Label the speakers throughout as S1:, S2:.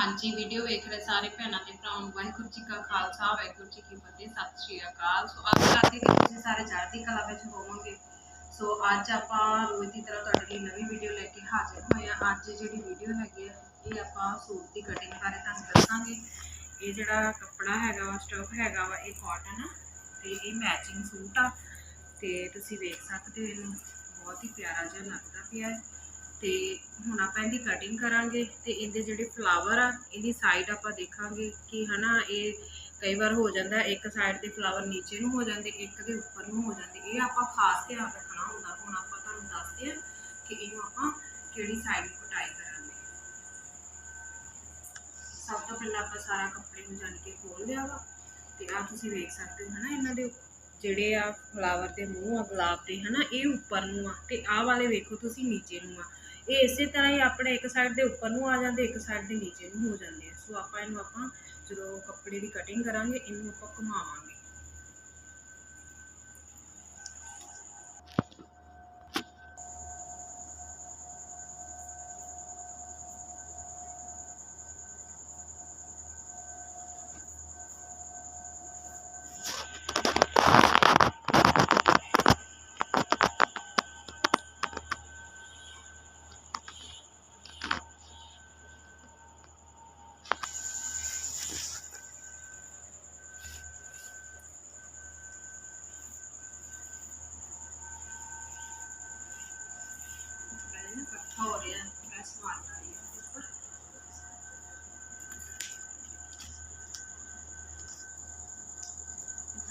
S1: ਹਾਂਜੀ ਵੀਡੀਓ ਵੇਖ ਰਹੇ ਸਾਰੇ ਭੈਣਾਂ ਤੇ ਭਰਾਵਾਂ ਨੂੰ ਵਾਹਿਗੁਰੂ ਜੀ ਕਾ ਖਾਲਸਾ, ਵਾਹਿਗੁਰੂ ਜੀ ਕੀ ਫਤਿਹ, ਸਤਿ ਸ਼੍ਰੀ ਅਕਾਲ। ਸੋ ਅੱਜ ਕਰਦੇ ਕਿ ਤੁਸੀਂ ਸਾਰੇ ਚੜ੍ਹਦੀ ਕਲਾ ਵਿੱਚ ਹੋਵੋਗੇ। ਸੋ ਅੱਜ ਆਪਾਂ ਰੋਜ਼ ਦੀ ਤਰ੍ਹਾਂ ਤੁਹਾਡੇ ਲਈ ਨਵੀਂ ਵੀਡੀਓ ਲੈ ਕੇ ਹਾਜ਼ਰ ਹੋਏ ਹਾਂ। ਅੱਜ ਜਿਹੜੀ ਵੀਡੀਓ ਹੈਗੀ ਆ, ਇਹ ਆਪਾਂ ਸੂਟ ਦੀ ਕਟਿੰਗ ਬਾਰੇ ਤੁਹਾਨੂੰ ਦੱਸਾਂਗੇ। ਇਹ ਜਿਹੜਾ ਕੱਪੜਾ ਹੈਗਾ ਵਾ ਸਟਫ ਹੈਗਾ ਵਾ, ਇਹ ਕਾਟਨ ਆ ਤੇ ਇਹ ਮੈਚਿੰਗ ਸੂਟ ਆ। ਤੇ ਤੁਸੀਂ ਵੇਖ ਸਕਦੇ ਹੋ, ਇਹਨੂੰ ਬਹੁਤ ਹੀ ਪਿਆਰਾ ਜਿਹਾ ਲੱਗਦਾ ਪਿਆ ਹੈ। ਤੇ ਹੁਣ ਆਪਾਂ ਇਹਦੀ ਕਟਿੰਗ ਕਰਾਂਗੇ ਤੇ ਇਹਦੇ ਜਿਹੜੇ ਫਲਾਵਰ ਆ, ਇਹਦੀ ਸਾਈਡ ਆਪਾਂ ਦੇਖਾਂਗੇ ਕਿ ਹਨਾ ਇਹ ਕਈ ਵਾਰ ਹੋ ਜਾਂਦਾ, ਇੱਕ ਸਾਈਡ ਦੇ ਫਲਾਵਰ ਨੀਚੇ ਨੂੰ ਹੋ ਜਾਂਦੇ, ਇੱਕ ਦੇ ਉੱਪਰ ਨੂੰ ਹੋ ਜਾਂਦੇ। ਇਹ ਆਪਾਂ ਖਾਸ ਧਿਆਨ ਰੱਖਣਾ ਹੁੰਦਾ, ਹੁਣ ਆਪਾਂ ਤੁਹਾਨੂੰ ਦੱਸਦੇ ਆ ਕਿ ਇਹਨੂੰ ਆਪਾਂ ਕਿਹੜੀ ਸਾਈਡ ਕਟਾਈ ਕਰਾਂਗੇ। ਸਭ ਤੋਂ ਪਹਿਲਾਂ ਆਪਾਂ ਸਾਰਾ ਕੱਪੜੇ ਨੂੰ ਜਾਣ ਕੇ ਖੋਲ ਲਿਆ ਵਾ, ਤੇ ਆ ਤੁਸੀਂ ਵੇਖ ਸਕਦੇ ਹੋ ਹਨਾ ਇਹਨਾਂ ਦੇ ਜਿਹੜੇ ਆ ਫਲਾਵਰ ਦੇ ਮੂੰਹ ਆ, ਗੁਲਾਬ ਦੇ ਹਨਾ, ਇਹ ਉੱਪਰ ਨੂੰ ਆ, ਤੇ ਆਹ ਵਾਲੇ ਵੇਖੋ ਤੁਸੀਂ ਨੀਚੇ ਨੂੰ ਆ। ਇਹ ਇਸੇ ਤਰ੍ਹਾਂ ਹੀ ਆਪਣੇ ਇੱਕ ਸਾਈਡ ਦੇ ਉੱਪਰ ਨੂੰ ਆ ਜਾਂਦੇ, ਇੱਕ ਸਾਈਡ ਦੇ ਨੀਚੇ ਨੂੰ ਹੋ ਜਾਂਦੇ ਆ। ਸੋ ਆਪਾਂ ਇਹਨੂੰ ਆਪਾਂ ਜਦੋਂ ਕੱਪੜੇ ਦੀ ਕਟਿੰਗ ਕਰਾਂਗੇ, ਇਹਨੂੰ ਆਪਾਂ ਘੁਮਾਵਾਂਗੇ।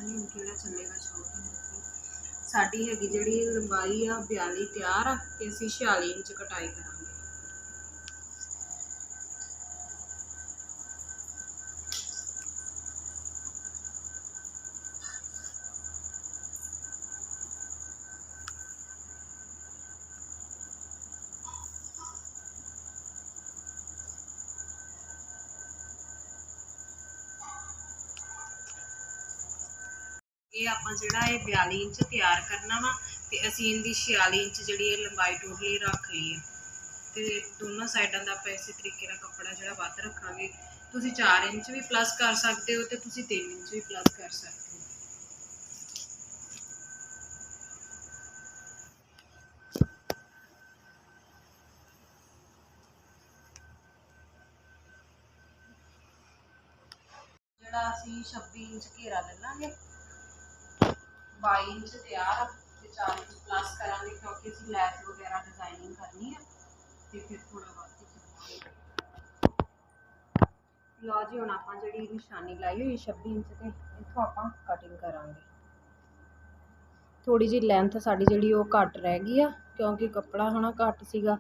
S1: ਨਹੀਂ, ਹੁਣ ਕਿਹੜਾ ਚੱਲੇਗਾ ਸ਼ੌਕ ਸਾਡੀ ਹੈਗੀ ਜਿਹੜੀ ਲੰਬਾਈ ਆ 42 ਤਿਆਰ ਆ, ਤੇ ਅਸੀਂ 46 ਇੰਚ ਕਟਾਈ ਕਰਾਂਗੇ। ਇਹ ਆਪਾਂ ਜਿਹੜਾ ਇਹ 42 ਇੰਚ ਤਿਆਰ ਕਰਨਾ ਵਾ ਤੇ ਅਸੀਂ ਇਹਦੀ 46 ਇੰਚ ਜਿਹੜੀ ਇਹ ਲੰਬਾਈ ਟੋਟਲੀ ਰੱਖ ਲਈ ਹੈ ਤੇ ਦੋਨੋਂ ਸਾਈਡਾਂ ਦਾ ਆਪਾਂ ਇਸੇ ਤਰੀਕੇ ਨਾਲ ਕੱਪੜਾ ਜਿਹੜਾ ਵੱਧ ਰੱਖਾਂਗੇ। ਤੁਸੀਂ 4 ਇੰਚ ਵੀ ਪਲੱਸ ਕਰ ਸਕਦੇ ਹੋ ਤੇ ਤੁਸੀਂ 3 ਇੰਚ ਵੀ ਪਲੱਸ ਕਰ ਸਕਦੇ ਹੋ। ਜਿਹੜਾ ਅਸੀਂ 26 ਇੰਚ ਘੇਰਾ ਲੈ ਲਾਂਗੇ। 22 ਇੰਚ ਤਿਆਰ ਆ, ਤੇ 4 ਇੰਚ ਪਲੱਸ ਕਰਾਂਗੇ ਕਿਉਂਕਿ ਅਸੀਂ ਲੈਸ ਵਗੈਰਾ ਡਿਜ਼ਾਈਨਿੰਗ ਕਰਨੀ ਆ, ਤੇ ਫਿਰ ਥੋੜਾ ਵੱਧ ਲਓ ਜੀ, ਹੁਣ ਆਪਾਂ ਜਿਹੜੀ ਨਿਸ਼ਾਨੀ ਲਾਈ ਹੋਈ 26 ਇੰਚ ਤੇ, ਇੱਥੋਂ ਆਪਾਂ ਕਟਿੰਗ ਕਰਾਂਗੇ। ਥੋੜੀ ਜਿਹੀ ਲੈਂਥ ਸਾਡੀ ਜਿਹੜੀ ਉਹ ਘੱਟ ਰਹਿ ਗਈ ਆ, ਕਿਉਂਕਿ ਕੱਪੜਾ ਹਨਾ ਘੱਟ ਸੀਗਾ,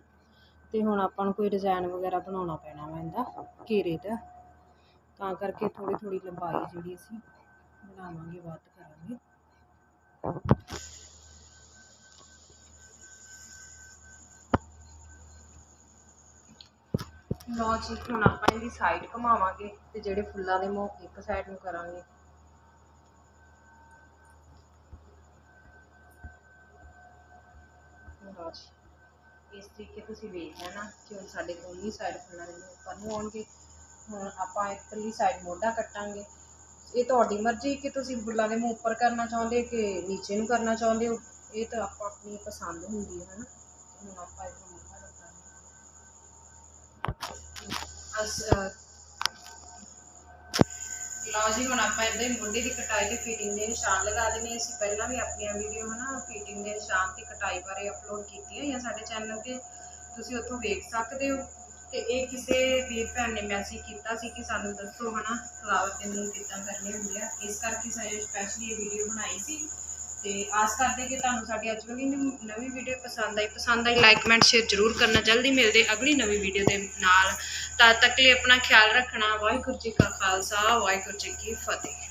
S1: ਤੇ ਹੁਣ ਆਪਾਂ ਨੂੰ ਕੋਈ ਡਿਜ਼ਾਈਨ ਵਗੈਰਾ ਬਣਾਉਣਾ ਪੈਣਾ ਵਾ ਇਹਦਾ, ਘੇਰੇ ਦਾ ਤਾਂ ਕਰਕੇ ਥੋੜੀ ਥੋੜੀ ਲੰਬਾਈ ਜਿਹੜੀ ਅਸੀਂ ਬਣਾਵਾਂਗੇ, ਵੱਧ ਕਰਾਂਗੇ। ਲੋ ਜੀ, ਹੁਣ ਆਪਾਂ ਇਹਦੀ ਸਾਈਡ ਘੁਮਾਵਾਂਗੇ ਤੇ ਜਿਹੜੇ ਫੁੱਲਾਂ ਦੇ ਮੂੰਹ ਇੱਕ ਸਾਈਡ ਨੂੰ ਕਰਾਂਗੇ। ਲਓ ਜੀ, ਇਸ ਤਰੀਕੇ ਤੁਸੀਂ ਵੇਖ ਲੈਣਾ ਕਿ ਹੁਣ ਸਾਡੇ ਦੋਨੀ ਸਾਈਡ ਫੁੱਲਾਂ ਦੇ ਮੋਹ ਉੱਪਰ ਨੂੰ ਆਉਣਗੇ। ਹੁਣ ਆਪਾਂ ਇੱਧਰਲੀ ਸਾਈਡ ਮੋਢਾ ਕੱਟਾਂਗੇ। ਇਹ ਤੁਹਾਡੀ ਮਰਜ਼ੀ ਕਿ ਤੁਸੀਂ ਫੁੱਲਾਂ ਦੇ ਮੂੰਹ ਉੱਪਰ ਕਰਨਾ ਚਾਹੁੰਦੇ ਕਿ ਨੀਚੇ ਨੂੰ ਕਰਨਾ ਚਾਹੁੰਦੇ ਹੋ? ਇਹ ਤਾਂ ਆਪੋ ਆਪਣੀ ਪਸੰਦ ਹੁੰਦੀ ਹੈ ਨਾ ਹੁਣ ਆਪਾਂ ਇਹਦਾ ਮੋਢਾ ਕੱਟਾਂਗੇ ਅਸ ਲਓ ਜੀ, ਹੁਣ ਆਪਾਂ ਇਹਦੇ ਮੋਢੇ ਦੀ ਕਟਾਈ ਦੀ ਫਿਟਿੰਗ ਦੇ ਨਿਸ਼ਾਨ ਲਗਾ ਦੇਣੇ ਅਸੀਂ ਪਹਿਲਾਂ ਵੀ ਆਪਣੀਆਂ ਵੀਡੀਓ ਹਨਾ ਫਿਟਿੰਗ ਦੇ ਨਿਸ਼ਾਨ ਤੇ ਕਟਾਈ ਬਾਰੇ ਅਪਲੋਡ ਕੀਤੀਆਂ ਹੋਈਆਂ ਸਾਡੇ ਚੈਨਲ ਤੇ। ਤੁਸੀਂ ਉੱਥੋਂ ਵੇਖ ਸਕਦੇ ਹੋ। ਤੇ ਇਹ ਕਿਸੇ ਵੀਰ ਭੈਣ ਨੇ ਮੈਸੇਜ ਕੀਤਾ ਸੀ ਕਿ ਸਾਨੂੰ ਦੱਸੋ ਹਨਾ ਫਲਾਵਰ ਦੇ ਮੂੰਹ ਕਿੱਦਾਂ ਕਰਨੇ ਹੁੰਦੇ ਆ। ਇਸ ਕਰਕੇ ਸਾਰੇ ਸਪੈਸ਼ਲੀ ਇਹ ਵੀਡੀਓ ਬਣਾਈ ਸੀ। ਤੇ ਆਸ ਕਰਦੇ ਕਿ ਤੁਹਾਨੂੰ ਸਾਡੀ ਅੱਜ ਵਾਲੀ ਨਵੀਂ ਵੀਡੀਓ ਪਸੰਦ ਆਈ। ਪਸੰਦ ਆਈ ਲਾਈਕ ਕਮੈਂਟ ਸ਼ੇਅਰ ਜ਼ਰੂਰ ਕਰਨਾ। ਜਲਦੀ ਮਿਲਦੇ ਅਗਲੀ ਨਵੀਂ ਵੀਡੀਓ ਦੇ ਨਾਲ। ਤਦ ਤੱਕ ਲਈ ਆਪਣਾ ਖਿਆਲ ਰੱਖਣਾ। ਵਾਹਿਗੁਰੂ ਜੀ ਕਾ ਖਾਲਸਾ, ਵਾਹਿਗੁਰੂ ਜੀ ਕੀ ਫਤਿਹ।